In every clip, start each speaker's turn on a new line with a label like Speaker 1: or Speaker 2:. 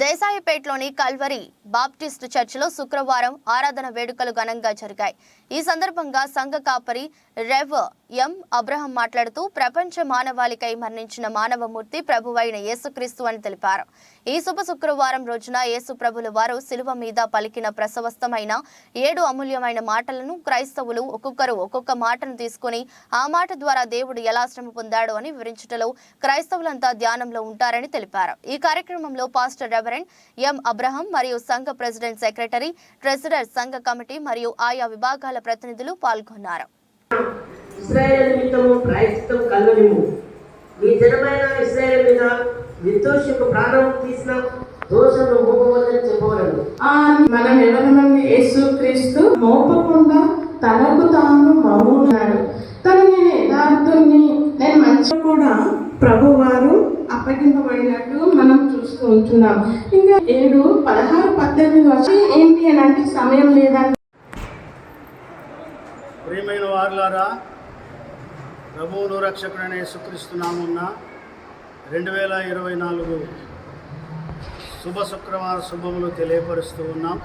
Speaker 1: దేశాయిపేటలోని Calvary Baptist చర్చిలో శుక్రవారం ఆరాధన వేడుకలు ఘనంగా జరిగాయి. ఈ సందర్భంగా సంఘ కాపరి రెవ్ ఎం అబ్రహం మాట్లాడుతూ ప్రపంచ మానవాళికై మరణించిన మానవమూర్తి ప్రభువైన యేసుక్రీస్తు అని తెలిపారు. ఈ శుభ శుక్రవారం రోజున యేసు ప్రభుల వారు శిలువ మీద పలికిన ప్రసవస్తమైన ఏడు అమూల్యమైన మాటలను క్రైస్తవులు ఒక్కొక్కరు ఒక్కొక్క మాటను తీసుకుని ఆ మాట ద్వారా దేవుడు ఎలా శ్రమ పొందాడు అని వివరించుటలో క్రైస్తవులంతా ధ్యానంలో ఉంటారని తెలిపారు. ఈ కార్యక్రమంలో పాస్టర్ రెవరెండ్ ఎం అబ్రహం మరియు సంఘ ప్రెసిడెంట్ సెక్రటరీ ట్రెజరర్ సంఘ కమిటీ మరియు ఆయా విభాగాల ప్రతినిధులు పాల్గొన్నారు.
Speaker 2: ఇస్రాయేల్ నిమిత్తము ప్రాయశ్చిత్తం కలగనిము మీ జనమైన ఇస్రాయేల్ మీద నిర్దోషకు ప్రాణం తీసిన దోషము మోపవద్దని చెప్పవలను.
Speaker 3: ఆ మనం ఎవరమంది యేసుక్రీస్తు మోపకుండా తనకు తాను మౌనాడు తను నేను యథార్థుని నేను మంచి కూడా ప్రభువారు అప్పగింపబడినట్టు చూస్తూ ఉంటున్నాం ఇంకా ఏడు పదహారు పద్దెనిమిది వచ్చి ఏంటి అని అంటే సమయం లేదని
Speaker 4: ప్రియమైన వారులారా ప్రభువును రక్షకుడనే సుకరిస్తున్నామున్న రెండు వేల ఇరవై నాలుగు శుభ శుక్రవార శుభములు తెలియపరుస్తూ ఉన్నాం.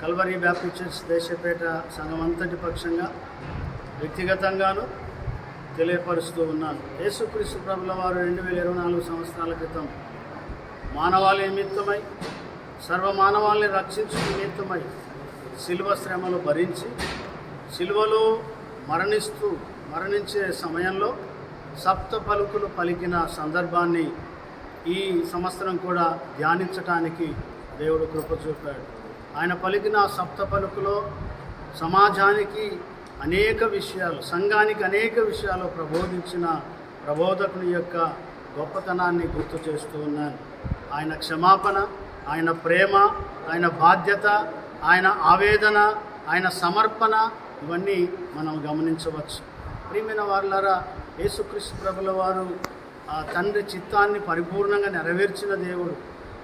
Speaker 4: కల్వరీ బ్యాప్టిచర్స్ దేశపేట సంఘం అంతటి పక్షంగా వ్యక్తిగతంగాను తెలియపరుస్తూ ఉన్నాను. యేసుక్రీస్తు ప్రభుల వారు రెండు వేల ఇరవై నాలుగు సంవత్సరాల క్రితం మానవాళి నిమిత్తమై సర్వమానవాళిని రక్షించు నిమిత్తమై శిల్వ శ్రమలు భరించి శిల్వలో మరణిస్తూ మరణించే సమయంలో సప్త పలుకులు పలికిన సందర్భాన్ని ఈ సంవత్సరం కూడా ధ్యానించటానికి దేవుడు కృప చూపాడు. ఆయన పలికిన సప్త పలుకులో సమాజానికి అనేక విషయాలు సంఘానికి అనేక విషయాలు ప్రబోధించిన ప్రబోధకుని యొక్క గొప్పతనాన్ని గుర్తు చేస్తూ ఉన్నాను. ఆయన క్షమాపణ ఆయన ప్రేమ ఆయన బాధ్యత ఆయన ఆవేదన ఆయన సమర్పణ ఇవన్నీ మనం గమనించవచ్చు. ప్రియమైన వారులారా యేసుక్రీస్తు ప్రభుల వారు ఆ తండ్రి చిత్తాన్ని పరిపూర్ణంగా నెరవేర్చిన దేవుడు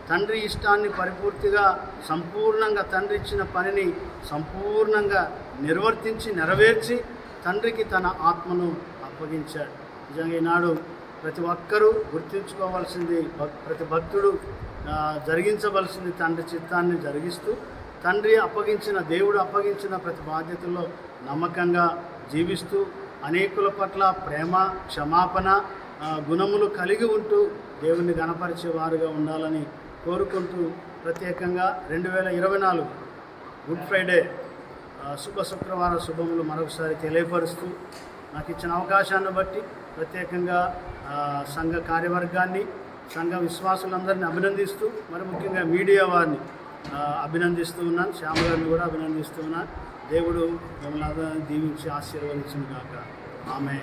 Speaker 4: తండ్రి ఇష్టాన్ని పరిపూర్తిగా సంపూర్ణంగా తండ్రి ఇచ్చిన పనిని సంపూర్ణంగా నిర్వర్తించి నెరవేర్చి తండ్రికి తన ఆత్మను అప్పగించాడు. నిజంగా ఈనాడు ప్రతి ఒక్కరూ గుర్తించుకోవాల్సింది భక్- ప్రతి భక్తుడు జరిగించవలసింది తండ్రి చిత్తాన్ని జరిగిస్తూ తండ్రి అప్పగించిన దేవుడు అప్పగించిన ప్రతి బాధ్యతల్లో నమ్మకంగా జీవిస్తూ అనేకుల పట్ల ప్రేమ క్షమాపణ గుణములు కలిగి ఉంటూ దేవుణ్ణి గణపరిచే వారుగా ఉండాలని కోరుకుంటూ ప్రత్యేకంగా రెండు వేల ఇరవై నాలుగు గుడ్ ఫ్రైడే శుభ శుక్రవార శుభములు మరొకసారి తెలియపరుస్తూ నాకు ఇచ్చిన అవకాశాన్ని బట్టి ప్రత్యేకంగా సంఘ కార్యవర్గాన్ని సంఘ విశ్వాసులందరినీ అభినందిస్తూ మరి ముఖ్యంగా మీడియా వారిని అభినందిస్తూ ఉన్నాను. శ్యామ గారిని కూడా అభినందిస్తూ ఉన్నాను. దేవుడు మిమ్మల్ని దీవించి ఆశీర్వదించిన కాక ఆమె